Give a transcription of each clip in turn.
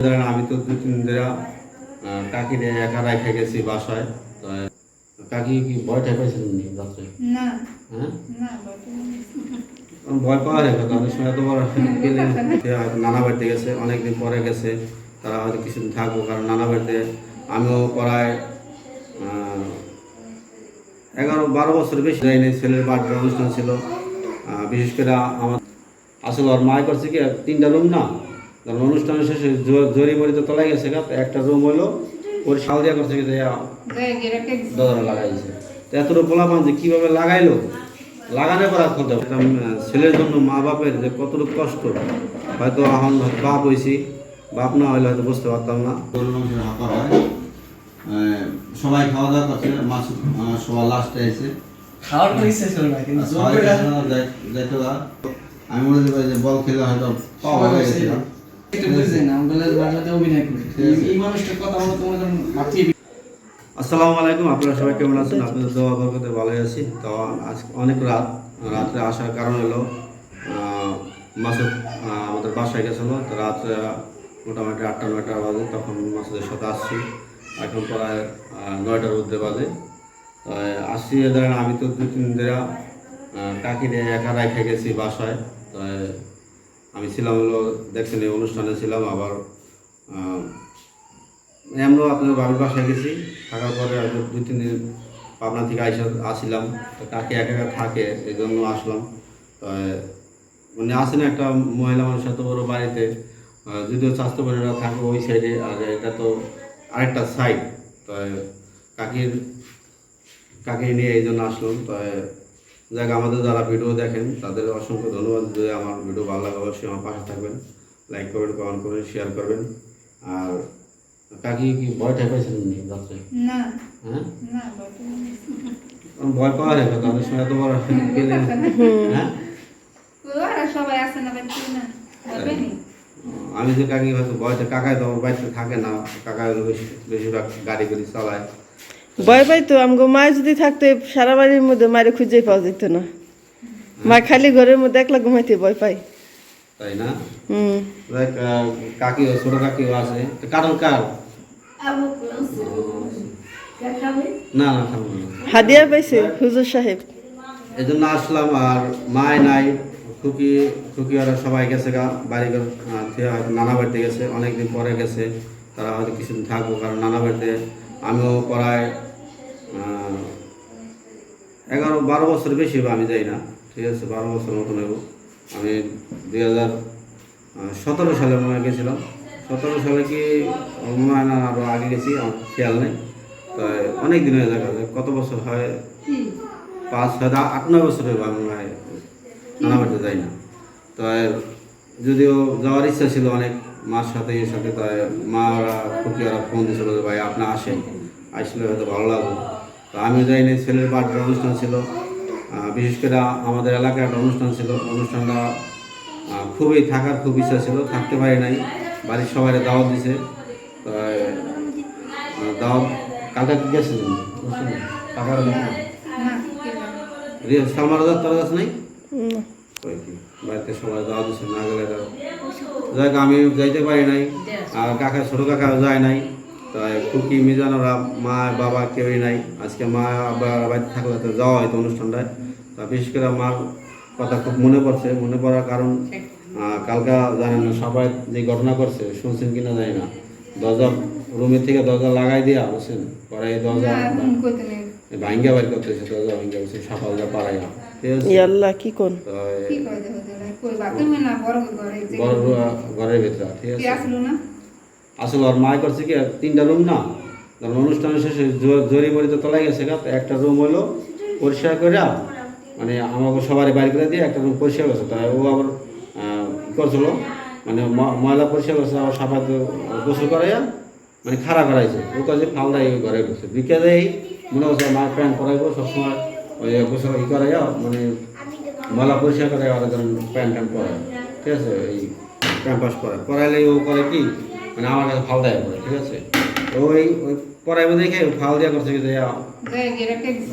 ধরেন আমি তো দু তিন দিন কাকি একা রেখে গেছি বাসায়। তো কাকি কি ভয় ঠেক পাইছিলেন রাত্রে? না। হ্যাঁ? ভয় অনেক সময় গেলে নানা বাড়িতে গেছে অনেকদিন পরে গেছে তারা হয়তো কিছুদিন থাকব কারণ নানা বাড়িতে আমিও প্রায় আহ, এগারো বারো বছর বেশি যায়নি ছেলের বার্থডে অনুষ্ঠান ছিল। বিশেষ করে আমার আসলে ওর মায় করছে কি তিনটা রুম না? কারণ অনুষ্ঠানের শেষে জরি মরিতে তোলাই গেছে গা একটা রুম হলো ওর শাল দিয়া করছে। দরজা লাগাইছে। তো এতটুকু পোলাপান যে কীভাবে লাগাইলো? লাগানোর পর আর খুলতে ছেলের জন্য মা বাপের যে কতটুকু কষ্ট হয়তো এখন বাপ হয়েছি বাপ না হলে হয়তো বুঝতে পারতাম না। হাঁকা হয়। সবাই খাওয়া দাওয়া করছে মাছ সবার লাস্টে এসে। খাওয়ার কোনো ইচ্ছা ছিল না কিন্তু আমি মনে করি যে বল খেলে হয়তো পাওয়া গেছিলাম আসসালামু আলাইকুম আপনারা সবাই কেমন আছেন? আপনাদের দোয়া বরকতে ভালোই আছি। তো আজ অনেক রাত রাত্রে আসার কারণ হলো মাসুদ আমাদের বাসায় গেছিল। তো রাত্রে মোটামুটি আটটা নয়টা বাজে তখন মাসুদের সাথে আসছি। এখন প্রায় নয়টার মধ্যে বাজে। আসছি ধরেন আমি তো দু তিন দিন কাকি নিয়ে একা রেখে গেছি বাসায়। তো আমি ছিলাম হলো দেখছেন এই অনুষ্ঠানে ছিলাম, আবার আমরা আপনার বাবির বাসায় গেছি, থাকার পরে দুই, তিন দিন পাবনা থেকে আইসা আসছিলাম তো কাকে একা একা থাকে, এই জন্য আসলাম। মানে আসে না একটা মহিলা মানুষ এত বড় বাড়িতে যদিও স্বাস্থ্য বোনেরা থাকে ওই সাইডে আর এটা তো আরেকটা সাইড তো, কাকির কাকে নিয়ে এই জন্য আসলাম, তো যাক আমাদের যারা ভিডিও দেখেন তাদের অসংখ্য ধন্যবাদ যদি আমার ভিডিও ভালো লাগে অবশ্যই আমার পাশে থাকবেন লাইক করবেন কমেন্ট করবেন শেয়ার করবেন। আর কাকি কি ভয় ঠেক পাইছিলেন নি রাত্রে? না। হ্যাঁ? ভয় পাওয়া কথা অনেক সময় তোমার গেলে। হ্যাঁ। ওরা সবাই আছে না আমি যে কাকি হয়তো ভয়তে কাকাই তো আমার বাড়িতে থাকে না কাকা বেশি বেশিরভাগ গাড়ি গাড়ি চালায়। ভয় পাইতো আমগো মায় যদি থাকতো সারা বাড়ির মধ্যে মায়ের খুঁজে পাওয়া যেত না। মা খালি ঘরের মধ্যে একলা ঘুমাইতে ভয় পাই তাই না? হুম। দেখ, ছোট কাকিও আছে। কারণ কার? না না খাব হাদিয়া পাইছে হুজুর সাহেব। এই জন্য আসলাম আর মায় নাই খুকি খুকি ওরা সবাই গেছে গা বাড়ি ঘর হয়তো নানা বাড়িতে গেছে অনেকদিন পরে গেছে। তারা হয়তো কিছুদিন থাকব কারণ নানা বাড়িতে আমিও প্রায় এগারো, বারো বছর বেশি হবে, আমি যাই না। ঠিক আছে, বারো বছর মতন হইব। আমি দুই হাজার সতেরো সালে মনে হয় গেছিলাম। সতেরো সালে কি মনে হয় না আরও আগে গেছি, আমার খেয়াল নেই। তো অনেক দিন হয়ে যাবে কত বছর হয়? পাঁচ, ছয় আট, নয় বছর হইব, আমি মনে হয়। নানা যাই না। তো যদিও যাওয়ার ইচ্ছা ছিল অনেক মার সাথে এর সাথে তাই মা ওরা ওরা ফোন দিয়েছিল যে ভাই আপনি আসেন। আসলে হয়তো ভালো লাগবে। তো আমি যাইনি ছেলের বার্থডে অনুষ্ঠান ছিল। বিশেষ করে আমাদের এলাকায় একটা অনুষ্ঠান ছিল। অনুষ্ঠানটা খুবই থাকার খুব ইচ্ছা ছিল। থাকতে পারি নাই। বাড়ির সবাই দাওয়াত দিছে। তো আহ, দাওয়াত? না কেন রিয়া সালমান রাজার তোর কাছে নাই। ওই কি বাড়িতে সবাই দাওয়া দিচ্ছে না গেলে তো যাক আমি যাইতে পারি নাই। আর কাকা ছোট কাকা যায় নাই। তাই খুকি মিজান ওরা মা বাবা কেউই নাই। আজকে মা আবার বাড়িতে থাকলে তো যাওয়া হয়তো অনুষ্ঠানটায় তা বিশেষ করে মার কথা খুব মনে পড়ছে। মনে পড়ার কারণ কালকা জানেন না সবাই যে ঘটনা করছে শুনছেন কিনা জানি না। দরজা রুমের থেকে দরজা লাগাই দিয়া বুঝছেন পরে দরজা না ভাঙ্গা বাড়ি করতেছে দরজা ভাঙ্গা বসে সকাল যা পারাইয়া ঠিক আছে। ইয়াল্লাহ কি কোন? তো ঘরের ভেতরে ঠিক আছে। আসলো না? আসলে ওর মায় করছে কি তিনটা রুম না? কারণ অনুষ্ঠানের শেষে জরি মরিতে তোলাই গেছে গা একটা রুম হলো পরিষ্কার করে মানে আমাকে সবারই বাড়ি করে দিয়ে একটা রুম পরিষ্কার করছে। তাই ও আবার করছিল? মানে ময়লা পরিষ্কার করছে আবার সাবাত গোসল করাইয়া মানে খাড়া করাইছে। ও কাজে ফালদাই ঘরে ঢুকছে। বিকেলেই মনে হচ্ছে মা প্যান্ট করাইবো সবসময় ওই গোসল ই করাইয়া মানে ময়লা পরিষ্কার করে আর ধরেন প্যান্ট ট্যান্ট পরে ঠিক আছে? এই ক্যাম্পাস পরে পড়াইলে ও করে কি? মানে আমার কাছে ফাল দেয় করে, ঠিক আছে? ওই ওই পড়াইবে দেখে ফাল দেওয়া করছে যে।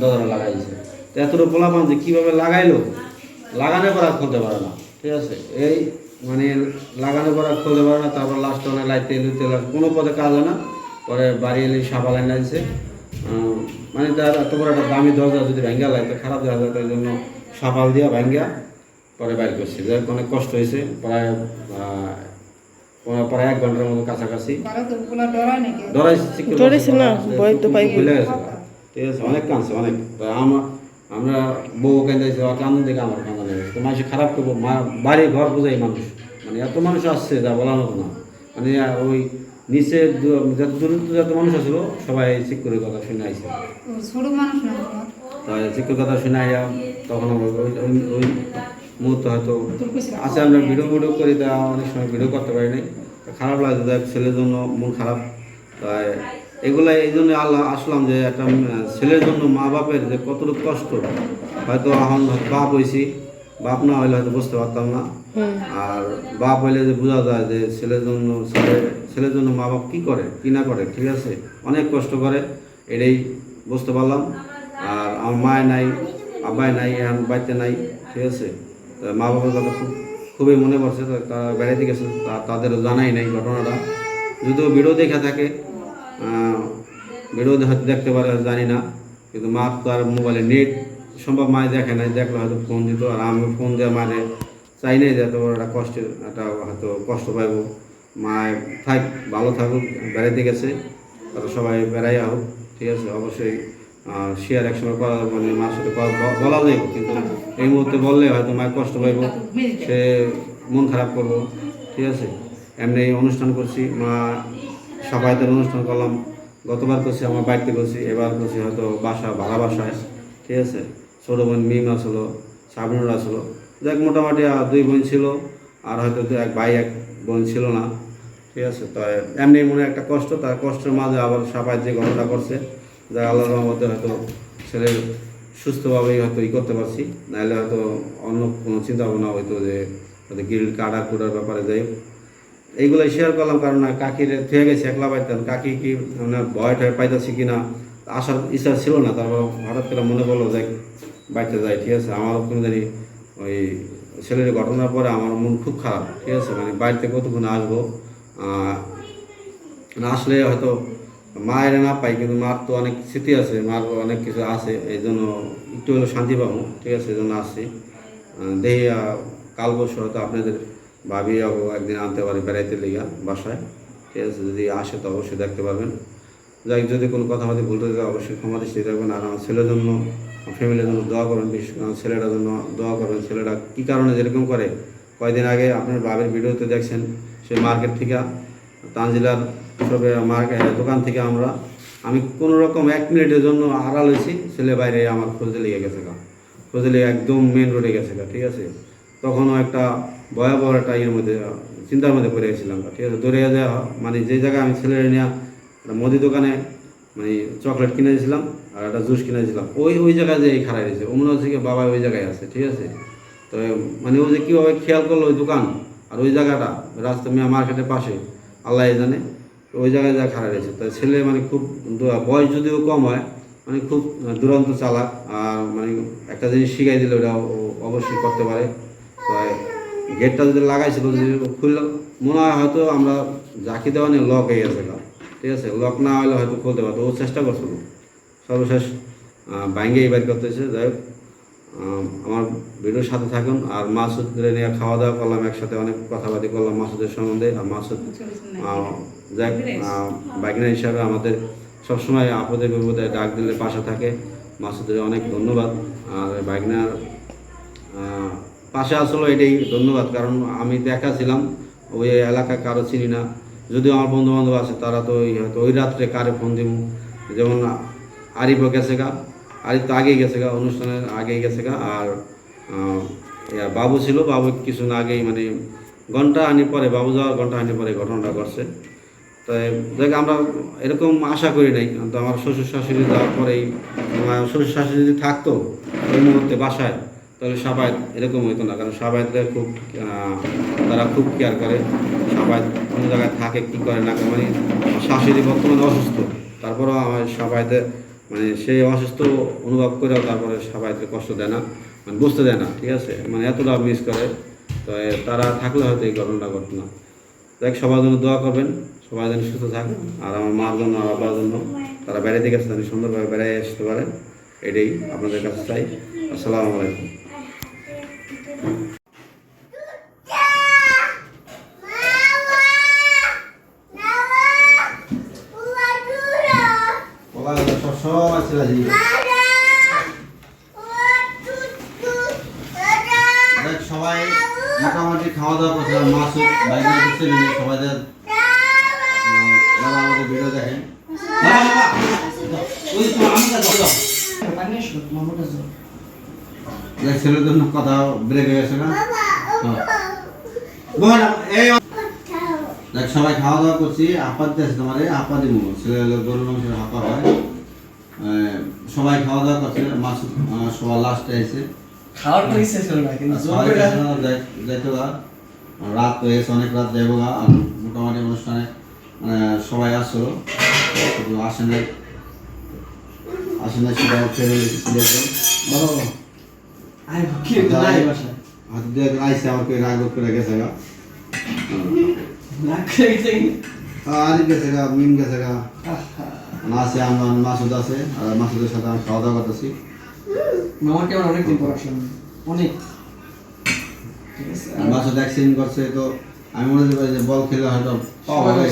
দরজা লাগাইছে। তো এতটুকু পোলাপান যে কীভাবে লাগাইলো? লাগানোর পর আর খুলতে পারে না, ঠিক আছে? এই মানে লাগানোর পর আর খুলতে পারে না, তারপর লাস্টে অনেক লাইট তেল তেল কোনো পদে কাজ হয় না। পরে বাড়ি এলে সাবা লাইন আছে মানে তার এত বড় একটা দামি দরজা যদি ভেঙ্গা লাগে খারাপ দেখা যায় তাই জন্য সাপাল দিয়া ভেঙ্গা পরে বাইর করছি। যাই অনেক কষ্ট হয়েছে প্রায় প্রায় এক ঘণ্টার মতো কাছাকাছি। না, ভয় তো। ভুলে গেছে। ঠিক আছে অনেক কাঁদছে অনেক। আমার আমরা বউ কান্দাইছে কান্দন থেকে আমার কান্দন লেগেছে তো মানুষ খারাপ করব বাড়ি ঘর বোঝাই মানুষ। মানে এত মানুষ আসছে যা বলার মতো না। মানে ওই নিচে যত দূরত্ব যত মানুষ আসলো সবাই চিকুরের কথা শুনে তোমার? তাই চিকুর কথা শুনে আইয়া তখন আমার ওই মুহূর্তে হয়তো আচ্ছা আমরা ভিডিও ভিডিও করি তা অনেক সময় ভিডিও করতে পারি নাই। খারাপ লাগে দেখ ছেলের জন্য মন খারাপ। তাই এগুলো এই জন্য আল্লাহ আসলাম যে একটা ছেলের জন্য মা বাপের যে কতটুকু কষ্ট। হয়তো এখন বাপ হয়েছি বাপ না হইলে হয়তো বুঝতে পারতাম না। আর বাপ হইলে যে বোঝা যায় যে ছেলের জন্য ছেলে ছেলের জন্য মা বাপ কী করে, কী না করে, ঠিক আছে? অনেক কষ্ট করে, এটাই বুঝতে পারলাম। আর আমার মায় নাই, আব্বাই নাই, এখন বাড়িতে নাই, ঠিক আছে? মা বাবার কথা খুব, খুবই মনে পড়ছে তারা বেড়াইতে গেছে তাদের জানাই নাই ঘটনাটা। যদিও ভিডিও দেখা থাকে ভিডিও হয়তো দেখতে পারে জানি না। কিন্তু মা তো আর মোবাইলে নেট, সম্ভব মায় দেখে নাই, দেখলে হয়তো ফোন দিত, আর আমি ফোন দেওয়া মানে চাই নাই যে এত বড় একটা কষ্টের, একটা হয়তো কষ্ট পাইব। মায় থাক, ভালো থাকুক, বেড়াইতে গেছে তারা সবাই বেড়াই হোক ঠিক আছে? অবশ্যই শেয়ার একসময় করা মানে মার সাথে বলা যাইব কিন্তু এই মুহূর্তে বললে হয়তো মায়ের কষ্ট পাইব, সে মন খারাপ করব, ঠিক আছে? এমনি অনুষ্ঠান করছি, মা সবাইদের অনুষ্ঠান করলাম, গতবার করছি, আমার বাড়িতে করছি, এবার করছি হয়তো বাসা, ভাড়া বাসায়, ঠিক আছে? ছোটো বোন মিম আসলো সাবিনুর আসলো দেখ মোটামুটি দুই বোন ছিল, আর হয়তো এক ভাই, এক বোন ছিল না ঠিক আছে? তো এমনি মনে একটা কষ্ট, তার কষ্টের মাঝে আবার সাপাই যে ঘটনা করছে যা আল্লাহর রহমতে হয়তো ছেলের সুস্থভাবেই হয়তো ই করতে পারছি। নাহলে হয়তো অন্য কোনো চিন্তা ভাবনা হয়তো যে হয়তো গিল কাটা কুটার ব্যাপারে যাই হোক। এইগুলাই শেয়ার করলাম কারণ কাকির থেকে গেছে, একলা পাইতেন কাকি কি মানে ভয় টয় পাইতেছি কি না আসার ইচ্ছা ছিল না। তারপর হঠাৎ করে মনে করল যে বাড়িতে যাই, ঠিক আছে? আমারও কোনো জানি ওই ছেলের ঘটনার পরে আমার মন খুব খারাপ, ঠিক আছে? মানে বাড়িতে কতক্ষণ আসব? না আসলে হয়তো মায়ের না পাই কিন্তু মার তো অনেক স্মৃতি আছে, মার অনেক কিছু আছে এই জন্য একটু হলেও শান্তি পাবো, ঠিক আছে এই জন্য আসছি দেখি কাল বছর হয়তো আপনাদের ভাবি একদিন আনতে পারি বেড়াইতে লেগা বাসায়, ঠিক আছে, যদি আসে তো অবশ্যই দেখতে পারবেন। যাই যদি কোনো কথা আমাদের ভুলতে যায়, অবশ্যই ক্ষমা দৃষ্টি রাখবেন আর আমার ছেলের জন্য ফ্যামিলির জন্য দোয়া করবেন, বিশেষ ছেলেটার জন্য দোয়া করবেন। ছেলেটা কী কারণে যেরকম করে কয়েকদিন আগে আপনার বাবের ভিডিওতে দেখছেন সে মার্কেট থেকে, তানজিলার সবে মার্কেট দোকান থেকে আমরা, আমি কোনো রকম এক মিনিটের জন্য আড়াল হয়েছি, ছেলে বাইরে আমার খোঁজে লেগে গেছে গা। খোঁজে লেগে একদম মেন রোডে গেছে গা, ঠিক আছে? তখনও একটা ভয়াবহ একটা ইয়ের মধ্যে, চিন্তার মধ্যে পড়ে গেছিলাম ঠিক আছে? দৌড়ে যাওয়া মানে যে জায়গায় আমি ছেলে নিয়ে একটা মুদি দোকানে মানে চকলেট কিনে দিয়েছিলাম আর একটা জুস কিনে দিয়েছিলাম, ওই ওই জায়গায় যে খারাই দিয়েছে ও মনে হচ্ছে বাবা ওই জায়গায় আছে, ঠিক আছে? তো মানে ও যে কীভাবে খেয়াল করল ওই দোকান আর ওই জায়গাটা, রাস্তা মিয়া মার্কেটের পাশে, আল্লাহ জানে, ওই জায়গায় যা খারাপ রয়েছে তো ছেলে মানে খুব বয়স যদিও কম হয় মানে খুব দুরন্ত চালাক, আর মানে একটা জিনিস শিখাই দিলে, ওটা অবশ্যই করতে পারে। তাই গেটটা যদি লাগাইছিল, যদি খুললে, মনে হয় হয়তো আমরা জাকি দেওয়া নিয়ে লক হয়ে গেছে। ঠিক আছে? লক না হলে হয়তো খুলতে পারতো। ও চেষ্টা করছিল। সর্বশেষ ব্যাঙ্গে এবার করতেছে। যাই হোক আমার ভিডিওর সাথে থাকুন। আর মাসুদের নিয়ে খাওয়া দাওয়া করলাম, একসাথে অনেক কথাবার্তি করলাম মাসুদের সম্বন্ধে। আর মাসুদ যাক বাইকনার হিসাবে আমাদের সবসময় আপদে বিপদে ডাক দিলে পাশে থাকে। মাসুদের অনেক ধন্যবাদ। আর বাইকনার পাশে আসলো এটাই ধন্যবাদ। কারণ আমি একা ছিলাম, ওই এলাকা কারও চিনি না। যদিও আমার বন্ধু বান্ধব আছে, তারা তো ওই হয়তো ওই রাত্রে কারে ফোন দিব যেমন আরিফও গেছে গা। আরিফ তো আগেই গেছে গা অনুষ্ঠানের আগেই গেছে গা, আর বাবু ছিল, বাবু কিছু না আগেই মানে ঘণ্টা আনি পরে, বাবু যাওয়ার ঘণ্টা আনি পরে ঘটনাটা ঘটছে। তাই দেখ, আমরা এরকম আশা করি নাই তো আমার শ্বশুর শাশুড়ি যাওয়ার পরেই, আমার শ্বশুর শাশুড়ি যদি থাকতো ওই মুহূর্তে বাসায়, তাহলে সবাই এরকম হইতো না, কারণ সবাইতে খুব তারা খুব কেয়ার করে, সবাই কোনো জায়গায় থাকে কী করে না মানে শাশুড়ি বর্তমানে অসুস্থ, তারপরেও আমার সবাইতে মানে সেই অসুস্থ অনুভব করেও তারপরে সবাইতে কষ্ট দেয় না মানে বুঝতে দেয় না, ঠিক আছে? মানে এতটা মিস করে, তো তারা থাকলে হয়তো এই ঘটনাটা ঘটনা না। দেখ সবার জন্য দোয়া করবেন, সবাই যেন সুস্থ থাকে আর আমার মার জন্য, আর বাবার জন্য, তারা বেড়াতে গেছে যেন সুন্দরভাবে বেড়াই আসতে পারে এটাই আপনাদের কাছে চাই। আসসালামু আলাইকুম সবসময় ছিল দেখ সবাই মোটামুটি খাওয়া দাওয়া করছে আর মাসুদ বাইক করছে মিলে সবাইদের আহ, যারা আমাদের ভিডিও দেখেন ওই তো আমি কাছে দাও পানি আসলো মামাটা জল দেখ ছেলের জন্য কথা ব্রেক হয়ে গেছে না? হ্যাঁ। বল, এই দেখ সবাই খাওয়া দাওয়া করছি। আপাত আছে তোমার আপা দিব ছেলে হলো গরু মাংসের হাপা হয়। সবাই খাওয়া দাওয়া করছে। আহ, সবার লাস্টে এসে। খাওয়ার তো ইচ্ছে ছিল না কিন্তু জোর সবাই করে এখনও যাই- যাইতো রাত হয়ে গেছে অনেক রাত যাইবো গা আর মোটামুটি অনুষ্ঠানে মানে সবাই আসলো। শুধু আসে নাই আসে নাই সেটা আই কি নাই বাসা হাতে দিয়ে আইসে আমাকে রাগ করে গেছে গা। না করে গেছে আর গেছে গা মিম গেছে গা। আছে আমার মাসুদ আছে আর মাসুদের সাথে আমি খাওয়া দাওয়া করতেছি। মামার কেমন? অনেক দিন পর আসলাম। অনেক। আর মাসুদ অ্যাক্সিডেন্ট করছে তো আমি মনে করি যে বল খেলে হয়তো পাওয়া হয়ে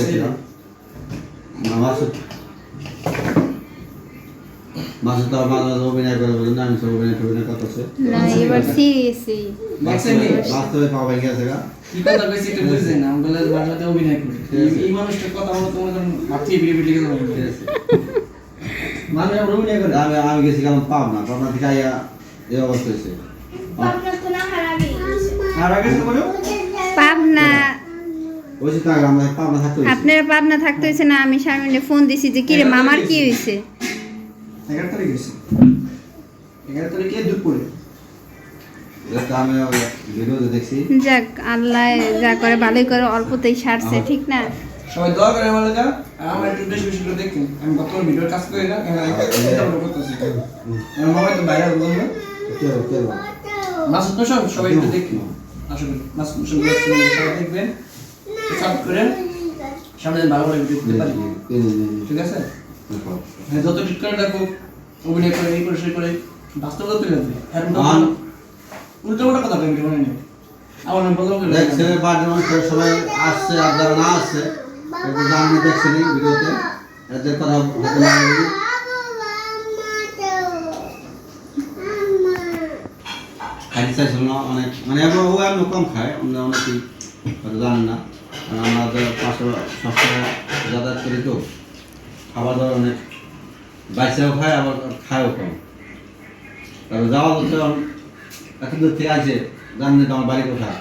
মাসুদ মাসুদ তো আমার মাঝে অভিনয় করে বলি না আমি সব অভিনয় টভিনয় করতেছে। না এবার সিরিয়াসলি নি? বাস্তবে পাওয়া গেছে গা। কি কথা কইছি একটু বুঝছেন না আমগুলোর বাসাতে অভিনয় করে। এই- মানুষটার কথা বলো তোমার কারণ ভাবছি ভিডিও ভিডিও ঠিক করে আছে। মানুষ আবার অভিনয় করে আমি আমি গেছিলাম পাবনা পাবনা থেকে আইয়া এই অবস্থা হয়েছে। আর আগে তো বলো পাবনা। বলছি তো আগে পাবনা থাকতে হয়েছে। আপনারা পাবনা থাকতে হয়েছে না আমি শারমিনে ফোন দিছি যে কিরে মামার কি হয়েছে? এগারো তারিখ গেছে। এগারো তারিখে দুপুরে। যেটা আমি ভিডিওতে দেখছি। যাক আল্লাহ যা করে ভালোই করে অল্পতেই সারছে ঠিক না? সবাই দোয়া করে আমার লাগা আমার একটু বেশি বেশি করে দেখতেন আমি বর্তমান ভিডিওর কাজ করি না এখন আমি চিন্তা ভাবনা করতেছি। আমার মামা তো বাইরে বললাম না কে বল, কে বল? মাসুদ প্রশান সবাই একটু দেখুন। আসলে মাসুদ প্রশান সবাই দেখবেন। সাব করে সামনে ভালো করে ভিডিও করতে পারি। কে নে, নে, নে। ঠিক আছে। হ্যাঁ যত ঠিক করে দেখো অভিনয় করে এই করে সেই করে বাস্তবতা তুলে দেবে আর উল্টো উল্টো কথা বলবে মনে নেই আমার নাম বদল করে দেখ ছেলের বার্থডে মানুষ সবাই আসছে আর যারা না আসছে। একটু জানলে ভিডিওতে। এদের কথা হতে না খাইতে চাইছিল না অনেক মানে ও এমন কম খায় আমরা অনেকেই জানেন না। আমাদের পাশে সবসময় যাতায়াত করি তো। খাবার দাবার অনেক বাইসেও খায় আবার খায়ও কম। তারপর যাওয়া হচ্ছে এত দূর থেকে আছে জানেন তো আমার বাড়ি কোথায়।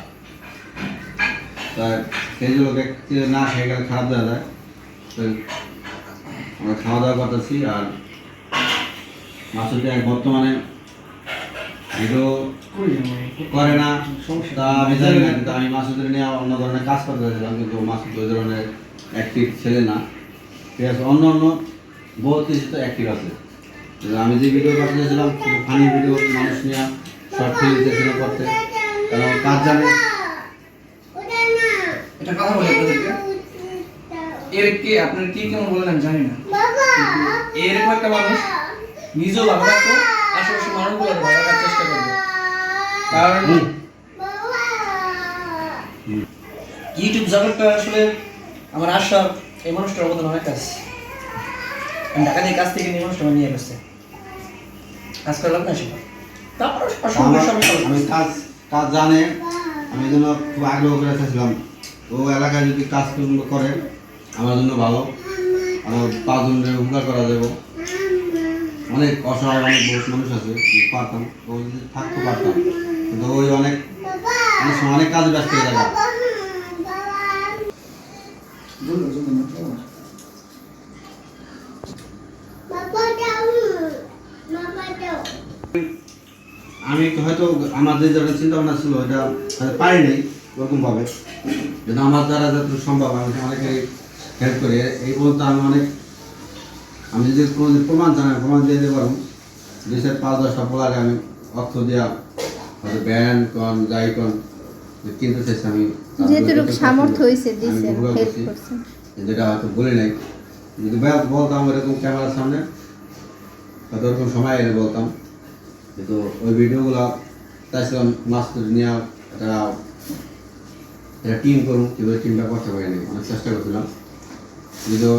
তা সেই লোক না খেয়ে গেলে খারাপ দেওয়া যায়। তো আমরা খাওয়া দাওয়া করতেছি আর মাসুদে বর্তমানে করে না। তা আমি জানি না, কিন্তু আমি মাসুদের নিয়ে অন্য ধরনের কাজ করতে চাইছিলাম, কিন্তু মাসুদ ওই ধরনের অ্যাক্টিভ ছেলে না। ঠিক আছে অন্য অন্য বহুত কিছু তো অ্যাক্টিভ আছে আমি যে ভিডিও চাইছিলাম ফানি ভিডিও মানুষ নিয়ে শর্ট ফিল্ম চেয়েছিলাম করতে। কারণ কাজ জানে। এটা কথা বলি আপনাদেরকে। এর কি আপনার কি কেমন বলেন আমি জানি না। এরকম একটা মানুষ নিজেও ভালো থাকতো আশেপাশে মানুষগুলো ভালো রাখার চেষ্টা করবে কারণ ইউটিউব জগৎটা আসলে আমার আশা এই মানুষটার অবদান অনেক আছে। আমি ঢাকা থেকে কাজ থেকে নিয়ে মানুষটা নিয়ে গেছে কাজ না সেটা তারপর আমি কাজ কাজ জানে আমি জন্য খুব আগ্রহ করে ও এলাকায় যদি কাজ করে আমার জন্য ভালো। আমার পাঁচজনের উপকার করা যাবে। অনেক অসহায় অনেক বহুত মানুষ আছে পারতাম। ও যদি থাকতে পারতাম। কিন্তু ওই অনেক অনেক কাজে ব্যস্ত হয়ে যাবে না, বলল না। আমি তো হয়তো আমার যে ধরনের চিন্তা ভাবনা ছিল এটা হয়তো পারিনি ওরকম ভাবে। কিন্তু আমার দ্বারা যতটুকু সম্ভব আমি অনেকে হেল্প করি। এই বলতে আমি অনেক আমি যদি কোনো দিন প্রমাণ জানাই প্রমাণ দিয়ে দিতে পারব। দুই চার পাঁচ দশটা পোলারে আমি অর্থ দেওয়া হয়তো ব্যান্ড কন যাই কন কিন্তু শেষে আমি যেটুকু সামর্থ্য হয়েছে দিছে হেল্প করছে। যেটা হয়তো বলে নাই। যদি ব্যাস বলতাম এরকম ক্যামেরার সামনে হয়তো ওরকম সময় এলে বলতাম। কিন্তু ওই ভিডিওগুলো চাইছিলাম মাস্টার নিয়ে একটা একটা টিম করুন কিন্তু টিমটা করতে পারিনি অনেক চেষ্টা করছিলাম। কিন্তু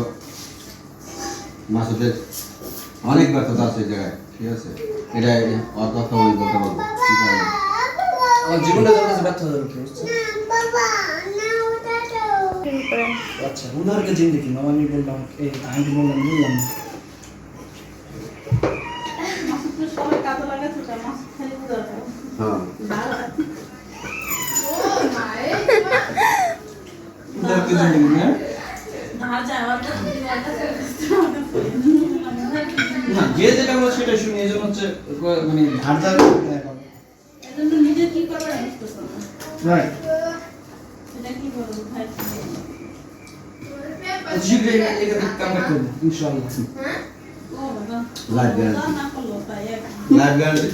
মাসুদের অনেক ব্যর্থতা আছে এই জায়গায় ঠিক আছে? এটা ওর কথা আমি বলতে পারব আমার জীবনটা তোর কাছে ব্যর্থ হয়ে উঠে বুঝছ? আচ্ছা উনারকে জিন্দিগি মামা আমি বললাম এই আমি বললাম বললাম হ্যাঁ। না না যে যেটা সেটা শুনি এই জন্য হচ্ছে মানে ধার ধার শীঘ্রই এখানে কামটা করব ইনশাআল্লাহ। Life guarantee life guarantee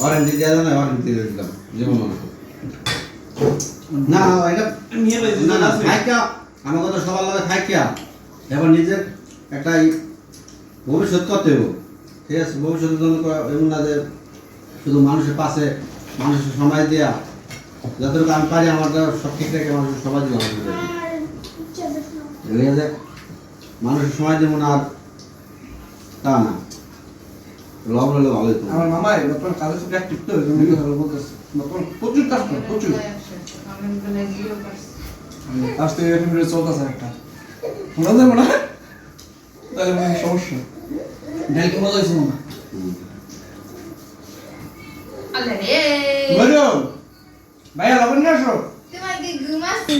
warranty দেওয়া না? ওয়ারেন্টি দিয়ে দিলাম যেমন মনে না না এটা নিয়ে না না আমার কথা সবার লগে এবার নিজের একটা ভবিষ্যৎ করতে হবে ঠিক আছে ভবিষ্যতের জন্য করা- এমন না যে শুধু মানুষের পাশে মানুষের সময় দেওয়া যতটুকু আমি পারি আমার সব ঠিক রেখে মানুষের সময় দিব এগুলো যে মানুষের সময় দেবো না আর তা না। লব হলে ভালোই তো। আমার মামা বর্তমান কাজের সাথে অ্যাক্টিভ তো এই জন্য কথাগুলো বলতেছে। বর্তমান প্রচুর কাজ করে প্রচুর। আজ থেকে এখন ভিডিও চলতেছে একটা। মনে দেবো না তাহলে মনে হয় সমস্যা। ডাল মজা হয়েছে মামা হুম। বলো ভাইয়া লবণ নিয়ে আসো। তোমার কি ঘুম আসছে?